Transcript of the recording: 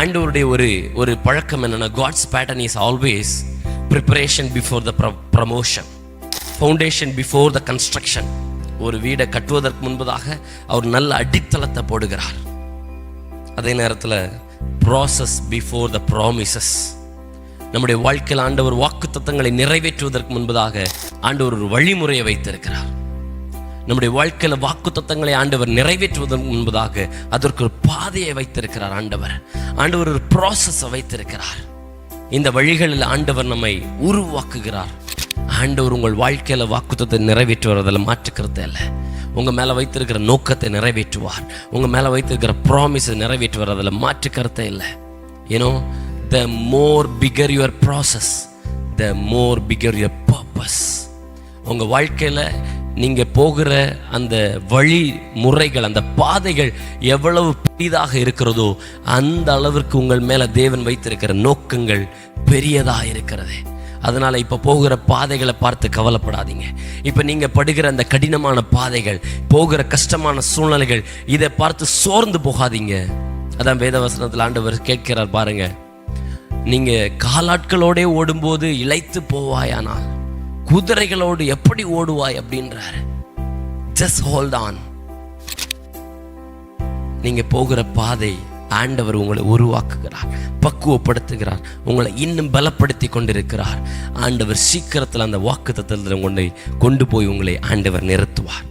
ஆண்டவருடைய ஒரு ஒரு பழக்கம் என்னன்னா God's pattern is always preparation before the promotion foundation before the construction ஒரு வீடை கட்டுவதற்கு முன்பதாக அவர் நல்ல அடித்தளத்தை போடுகிறார். அதே நேரத்தில் ப்ராசஸ் பிஃபோர் த ப்ராமிசஸ் நம்முடைய வாழ்க்கையில் ஆண்டவர் வாக்கு தத்தங்களை நிறைவேற்றுவதற்கு முன்பதாக ஆண்டவர் ஒரு வழிமுறையை வைத்திருக்கிறார். நம்முடைய வாழ்க்கையில் வாக்கு தத்தங்களை ஆண்டவர் நிறைவேற்றுவதற்கு முன்பதாக அதற்கு ஒரு பாதையை வைத்திருக்கிறார் ஆண்டவர். ஆண்டவர் ஒரு ப்ராசஸை வைத்திருக்கிறார். இந்த வழிகளில் ஆண்டவர் நம்மை உருவாக்குகிறார். ஆண்டவர் உங்கள் வாழ்க்கையில வாக்குத்தத்தை நிறைவேற்றுவதில் மாற்றுக்கிறது இல்லை உங்கள் மேல வைத்திருக்கிற நோக்கத்தை நிறைவேற்றுவார். உங்க மேல வைத்திருக்கிற ப்ராமிஸை நிறைவேற்றுவார் அதில் மாற்று கருத்தை இல்லை ஏன்னோ the more bigger your process the more bigger your purpose உங்க வாழ்க்கையில நீங்கள் போகிற அந்த வழி முறைகள் அந்த பாதைகள் எவ்வளவு பெரிதாக இருக்கிறதோ அந்த அளவிற்கு உங்கள் மேலே தேவன் வைத்திருக்கிற நோக்கங்கள் பெரியதாக இருக்கிறது. அதனால் இப்போ போகிற பாதைகளை பார்த்து கவலைப்படாதீங்க. இப்போ நீங்கள் படுகிற அந்த கடினமான பாதைகள் போகிற கஷ்டமான சூழ்நிலைகள் இதை பார்த்து சோர்ந்து போகாதீங்க. அதான் வேதவசனத்தில் ஆண்டவர் கேட்கிறார் பாருங்கள் நீங்கள் காலாட்களோடே ஓடும்போது இழைத்து போவாயானால் குதிரைகளோடு எப்படி ஓடுவாய் அப்படின்றாரு. ஜஸ்ட் ஹோல்ட் ஆன் நீங்க போகிற பாதை ஆண்டவர் உங்களை உருவாக்குகிறார் பக்குவப்படுத்துகிறார் உங்களை இன்னும் பலப்படுத்தி கொண்டிருக்கிறார். ஆண்டவர் சீக்கிரத்தில் அந்த வாக்கு தத்தத்தில் கொண்டு கொண்டு போய் உங்களை ஆண்டவர் நிறுத்துவார்.